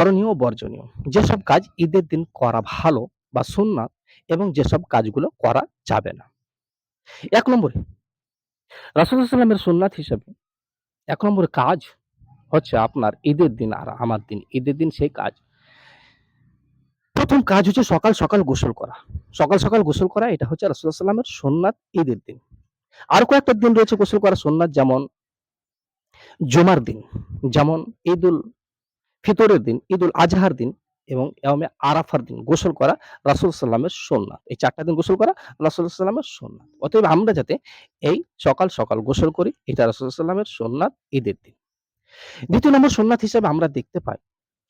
করণীয় বর্জনীয়। যেসব কাজ ঈদের দিন করা ভালো বা সুন্নাত এবং যেসব কাজগুলো করা যাবে না। এক নম্বরে রাসুল্লাহ সাল্লামের সুন্নাত হিসেবে এক নম্বর কাজ হচ্ছে আপনার ঈদের দিন আর আমার দিন। ঈদের দিন সেই কাজ। প্রথম কাজ হচ্ছে সকাল সকাল গোসল করা। সকাল সকাল গোসল করা, এটা হচ্ছে রাসুল্লাহ সাল্লামের সোননাথ ঈদের দিন। আর কয়েকটা দিন রয়েছে গোসল করা সোননাথ যেমন জমার দিন, যেমন ঈদুল ফিতরের দিন, ঈদুল আজহার দিন এবং এমে আরাফার দিন গোসল করা রাসুল সাল্লামের সোননাথ এই চারটা দিন গোসল করা রাসুল সাল্লামের সোননাথ অতএব আমরা যাতে এই সকাল সকাল গোসল করি, এটা রাসুল সাল্লামের সোননাথ ঈদের দিন। দ্বিতীয় নম্বর সোননাথ হিসেবে আমরা দেখতে পাই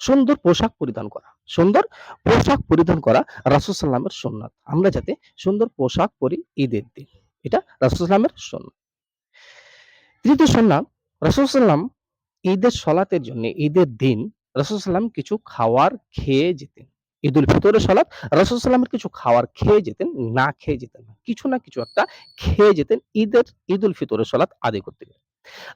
সুন্দর পোশাক পরিধান করা। সুন্দর পোশাক পরিধান করা রাসুল সাল্লামের সোননাথ আমরা যাতে সুন্দর পোশাক পরি ঈদের দিন। এটা রাসুল সাল্লামের সোননাথ তৃতীয় সোননাথ রাসুল সাল্লাম ঈদের সলাতের জন্য, ঈদের দিন রাসুল সাল্লাম কিছু খাওয়ার খেয়ে যেতেন। ঈদুল ফিতরের সলাৎ রাসুল সাল্লামের কিছু খাওয়ার খেয়ে যেতেন, না খেয়ে যেতেন না। কিছু না কিছু একটা খেয়ে যেতেন ঈদের, ঈদুল ফিতরের সলাৎ আদায় করতে গেলে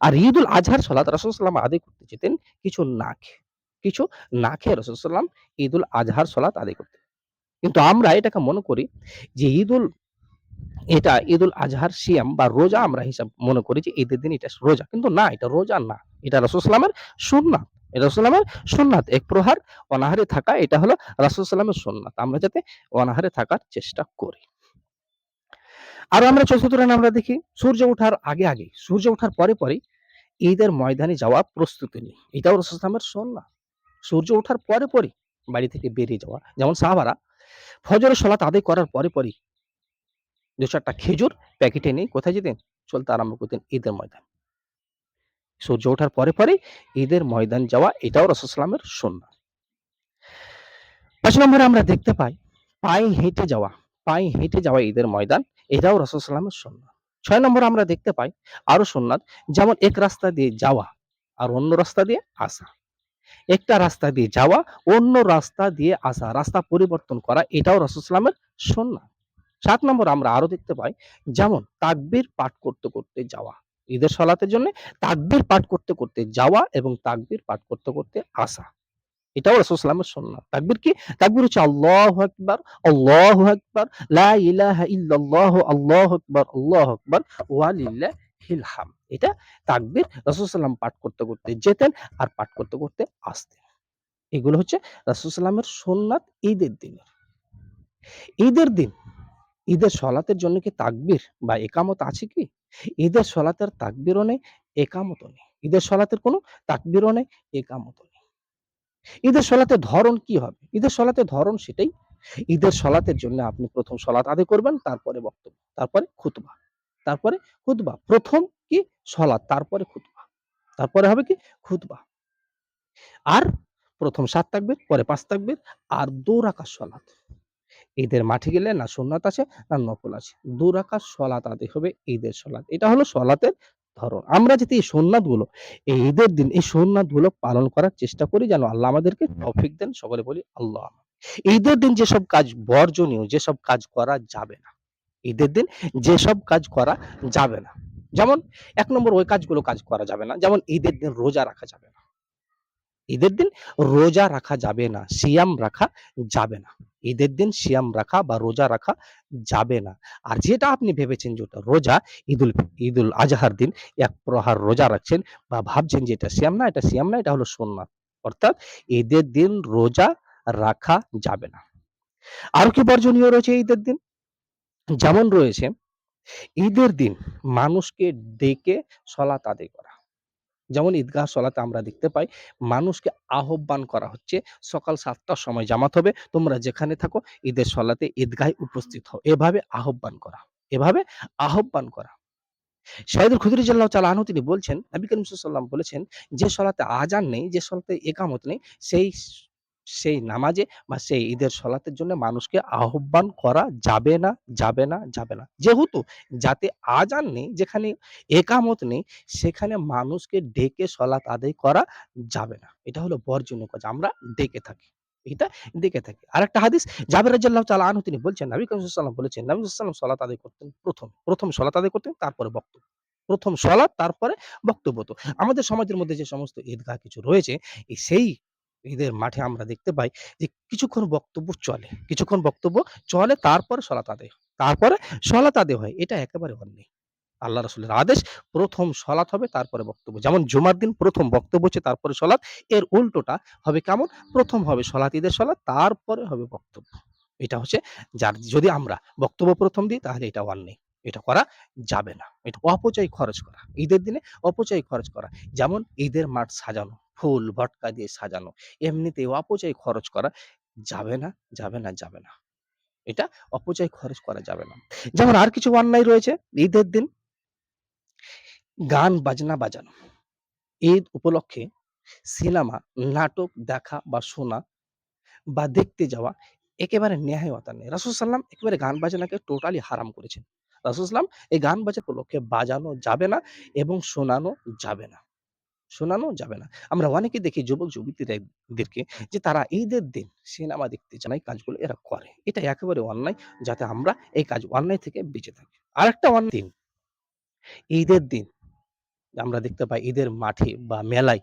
আর ঈদুল আজহার সলাৎ রাসুল সাল্লাম আদায় করতে যেতেন কিছু না খেয়ে। কিছু না খেয়ে রাসুল সাল্লাম ঈদুল আজহার সলাৎ আদায় করতেন। কিন্তু আমরা এটাকে মনে করি যে ঈদুল এটা ঈদুল আজহার সিয়াম বা রোজা আমরা হিসাব মনে করি যে ঈদের দিন এটা রোজা। কিন্তু না, এটা রোজা না। এটা রাসুল সাল্লামের সুন্নাত। এটা রাসুল সাল্লামের সুন্নাত। এক প্রহার অনাহারে থাকা, এটা হলো রাসুল সাল্লামের সুন্নাত। আমরা যাতে অনাহারে থাকার চেষ্টা করি। আরও আমরা চতুর্থ রান আমরা দেখি, সূর্য ওঠার আগে আগে সূর্য ওঠার পরে পরে ঈদের ময়দানে যাওয়া প্রস্তুতি নেই। এটাও রাসুল সাল্লামের সুন্নাত। সূর্য ওঠার পরে পরে বাড়ি থেকে বেরিয়ে যাওয়া। যেমন সাহাবারা ফজরের সলাত আদায় করার পরে পরে দু চারটা খেজুর প্যাকেটে নিয়ে কোথায় যেতেন? চলতে আরম্ভ করতেন ঈদের ময়দান। সূর্য ওঠার পরে পরে ঈদের ময়দান যাওয়া এটাও রসুলামের সন্না পাঁচ নম্বরে আমরা দেখতে পাই, পায়ে হেঁটে যাওয়া, পায়ে হেঁটে যাওয়া ঈদের ময়দান এটাও রসুলামের সন্না ছয় নম্বর আমরা দেখতে পাই আরও সন্ন্যাত যেমন এক রাস্তা দিয়ে যাওয়া আর অন্য রাস্তা দিয়ে আসা। একটা রাস্তা দিয়ে যাওয়া, অন্য রাস্তা দিয়ে আসা, রাস্তা পরিবর্তন করা এটাও রসুলামের সন্না সাত নম্বর আমরা আরও দেখতে পাই, যেমন তাকবীর পাঠ করতে করতে যাওয়া। ঈদের সলাতের জন্য তাকবীর পাঠ করতে করতে যাওয়া এবং তাকবীর পাঠ করতে করতে আসা। এটাও রাসূলুল্লাহের সুন্নাহ। তাকবীর কি? তাকবীর হচ্ছে আল্লাহু আকবার আল্লাহু আকবার, লা ইল্লাল্লাহু, আল্লাহু আকবার, আল্লাহু ওয়া লিল্লাহিল হাম এটা তাকবীর রাসূল সাল্লাম পাঠ করতে করতে যেতেন আর পাঠ করতে করতে আসতেন। এগুলো হচ্ছে রাসূল সাল্লামের সুন্নাত ঈদের দিনের। ঈদের দিন ঈদের সলাতের জন্য কি তাকবীর বা একামত আছে কি? ঈদের সলাতের তাকবীরও নেই, একামতও নেই। ঈদের সলাতের কোনো তাকবীরও নেই, একামতও নেই। ঈদের সলাতের ধরন কি হবে? ঈদের সলাতের ধরন সেটাই। ঈদের সলাতের জন্য আপনি প্রথম সলাত আদায় করবেন, তারপরে বক্তব্য, তারপরে খুতবা তারপরে খুতবা। প্রথম কি? সলাত তারপরে খুতবা। তারপরে হবে কি? খুতবা। আর প্রথম সাত তাকবীর, পরে পাঁচ তাকবীর, আর দু রাকাত সলাত ঈদের মাঠে গেলে না সুন্নাত আছে না নফল আছে দু রাকাত সলাত আদায় হবে ঈদের সলাত এটা হলো সলাতের ধরন। আমরা যদি এই সুন্নাতগুলো এই ঈদের দিন এই সুন্নাতগুলো পালন করার চেষ্টা করি যেন আল্লাহ আমাদেরকে তৌফিক দেন, সকলে বলি আল্লাহ ঈদের দিন যেসব কাজ বর্জনীয়, যেসব কাজ করা যাবে না। ঈদের দিন যেসব কাজ করা যাবে না। যেমন এক নম্বর ওই কাজগুলো কাজ করা যাবে না। যেমন ঈদের দিন রোজা রাখা যাবে না। ঈদের দিন রোজা রাখা যাবে না, সিয়াম রাখা যাবে না। ঈদের দিন সিয়াম রাখা বা রোজা রাখা যাবে না। আর যেটা আপনি ভেবেছেন যেটা রোজা, ঈদুল ঈদুল আজহার দিন এক প্রহার রোজা রাখছেন বা ভাবছেন যে এটা সিয়াম না, এটা সিয়াম না, এটা হলো সোননাথ অর্থাৎ ঈদের দিন রোজা রাখা যাবে না। আর কি বর্জনীয় রয়েছে ঈদের দিন? যেমন রয়েছে, ঈদের দিন মানুষকে ডেকে সলাত আদায় করা। যেমন ঈদগাহ সলাতে আমরা দেখতে পাই, মানুষকে আহ্বান করা হচ্ছে, সকাল সাতটার সময় জামাত হবে, তোমরা যেখানে থাকো, ঈদের সলাতে ঈদগাহে উপস্থিত হও। এভাবে আহ্বান করা, এভাবে আহ্বান করা। শাহিদুল তালা আনহু তিনি বলছেন, নবী করিম সাল্লাম বলেছেন, যে সলাতে আজান নেই, যে সলাতে একামত নেই, সেই সেই নামাজে বা সেই ঈদের সলাতের জন্য মানুষকে আহ্বান করা যাবে না যাবে না যাবে না। যেহেতু যাতে আজান নেই, যেখানে একামত নেই, সেখানে মানুষকে ডেকে সলাত আদায় করা যাবে না। এটা হলো বর্জনীয় কাজ। আমরা ডেকে থাকি। এটা ডেকে থাকি। আরেকটা হাদিস, জাবের রাদিয়াল্লাহু তাআলা আনহু, তিনি বলছেন, নবী করিম বলেছেন, নবী সাল্লাল্লাহু সলাত আদায় করতেন প্রথম। প্রথম সলাত আদায় করতেন, তারপরে বক্তব্য। প্রথম সলাত তারপরে বক্তব্য তো। আমাদের সমাজের মধ্যে যে সমস্ত ঈদগাহ কিছু রয়েছে সেই ঈদের মাঠে আমরা দেখতে পাই যে কিছুক্ষণ বক্তব্য চলে। কিছুক্ষণ বক্তব্য চলে তারপরে সলাত আদায় তারপরে সলাত আদায় হয়। এটা একেবারে অন্যায়। আল্লাহ রাসূলের আদেশ প্রথম সলাত হবে তারপরে বক্তব্য। যেমন জুমার দিন প্রথম বক্তব্য হচ্ছে তারপরে সলাত। এর উল্টোটা হবে কেমন? প্রথম হবে সলাত, ঈদের সলাত তারপরে হবে বক্তব্য। এটা হচ্ছে যার যদি আমরা বক্তব্য প্রথম দিই তাহলে এটা অন্যায়। এটা করা যাবে না। এটা অপচয় খরচ করা। ঈদের দিনে অপচয় খরচ করা। যেমন ঈদের মাঠ সাজানো, ফুল ভটকা দিয়ে সাজানো। এমনিতেই অপচয় খরচ করা যাবে না, যাবে না, যাবে না। এটা অপচয় খরচ করা যাবে না। যেমন আর কিছু অন্যায় রয়েছে ঈদের দিন গান বাজনা বাজানো। ঈদ উপলক্ষে সিনেমা, নাটক দেখা বা শোনা বা দেখতে যাওয়া একেবারে ন্যায়তা নেই। রাসূল সাল্লাম একেবারে গান বাজনাকে টোটালি হারাম করেছেন। রাসূল সাল্লাম এই গান বাজার উপলক্ষে বাজানো যাবে না এবং শোনানো যাবে না। শোনানো যাবে না। আমরা অনেকে দেখি যুবক-যুবতীরা দেরকে যে তারা ঈদের দিন সিনেমা দেখতে এই কাজগুলো এরা করে। এটা একেবারে অন্যায় যাতে আমরা এই কাজ অন্যায় থেকে বেঁচে থাকি। আরেকটা অন দিন ঈদের দিন আমরা দেখতে পাই ঈদের মাঠে বা মেলায়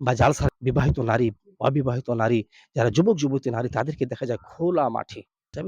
বা জালসা বিবাহিত নারী, অবিবাহিত নারী, যারা যুবক-যুবতী নারী তাদেরকে দেখা যায় খোলা মাঠে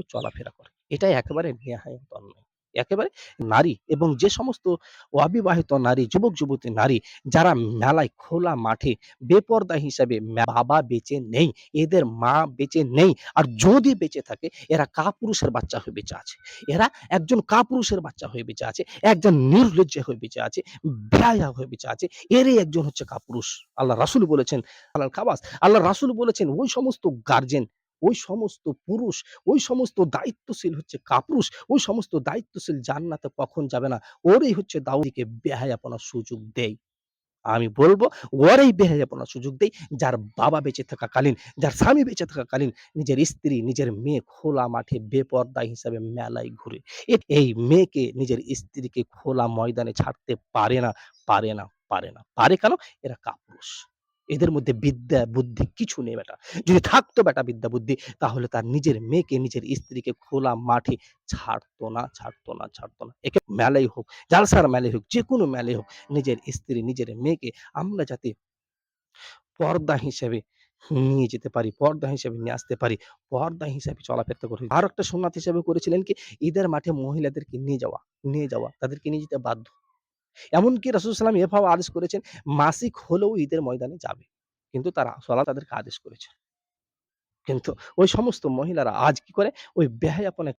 চলাফেরা করে। এটা একেবারে নেহায়ত অন্যায়। একেবারে নারী এবং যে সমস্ত অবিবাহিত নারী, যুবক-যুবতী নারী যারা মেলায় খোলা মাঠে বেপরদা হিসাবে বাবা বেঁচে নেই, এদের মা বেঁচে নেই। আর যদি বেঁচে থাকে এরা কাপুরুষের বাচ্চা হয়ে বেঁচে আছে। এরা একজন কাপুরুষের বাচ্চা হয়ে বেঁচে আছে, একজন নির্লজ্জ হয়ে বেঁচে আছে, বেহায়া হয়ে বেঁচে আছে। এরই একজন হচ্ছে কাপুরুষ। আল্লাহ রাসুল বলেছেন আল্লাহ খাবাস। আল্লাহ রাসুল বলেছেন ওই সমস্ত গার্জেন, ওই সমস্ত পুরুষ, ওই সমস্ত দায়িত্বশীল হচ্ছে কাপুরুষ, ওই সমস্ত দায়িত্বশীল জান্নাতে কখন যাবে না। ওরই হচ্ছে দাউদকে বেহায়াপনার সুযোগ দেয়। আমি বলব ওরাই বেহায়াপনার সুযোগ দেয় যার বাবা বেঁচে থাকাকালীন, যার স্বামী বেঁচে থাকাকালীন নিজের স্ত্রী, নিজের মেয়ে খোলা মাঠে বেপরদা হিসাবে মেলায় ঘুরে। এই মেয়েকে নিজের স্ত্রীকে খোলা ময়দানে ছাড়তে পারে না, পারে না, পারে না। পারে কেন? এরা কাপুরুষ। এদের মধ্যে বিদ্যা বুদ্ধি কিছু নেই বেটা। যদি থাকতো বেটা বিদ্যা বুদ্ধি তাহলে তার নিজের মেয়েকে, নিজের স্ত্রীকে খোলা মাঠে ছাড়তো না, ছাড়তো না, ছাড়তো না। একে মেলাই হোক, জালসার মেলাই হোক, যেকোনো মেলাই হোক নিজের স্ত্রী, নিজের মেয়েকে আমরা যাতে পর্দা হিসেবে নিয়ে যেতে পারি, পর্দা হিসেবে নিয়ে আসতে পারি, পর্দা হিসাবে চলাফেরা করি। আরও একটা সুন্নাত হিসেবে করেছিলেন কি ঈদের মাঠে মহিলাদেরকে নিয়ে যাওয়া, নিয়ে যাওয়া, তাদেরকে নিয়ে যেতে বাধ্য। এমনকি রাসূল সাল্লাল্লাহু এভাবে আদেশ করেছেন, মাসিক হলেও ঈদের ময়দানে যাবে। কিন্তু তারা সোলা তাদেরকে আদেশ করেছে। কিন্তু ওই সমস্ত মহিলারা আজ কি করে? ওই বেহায়াপনায়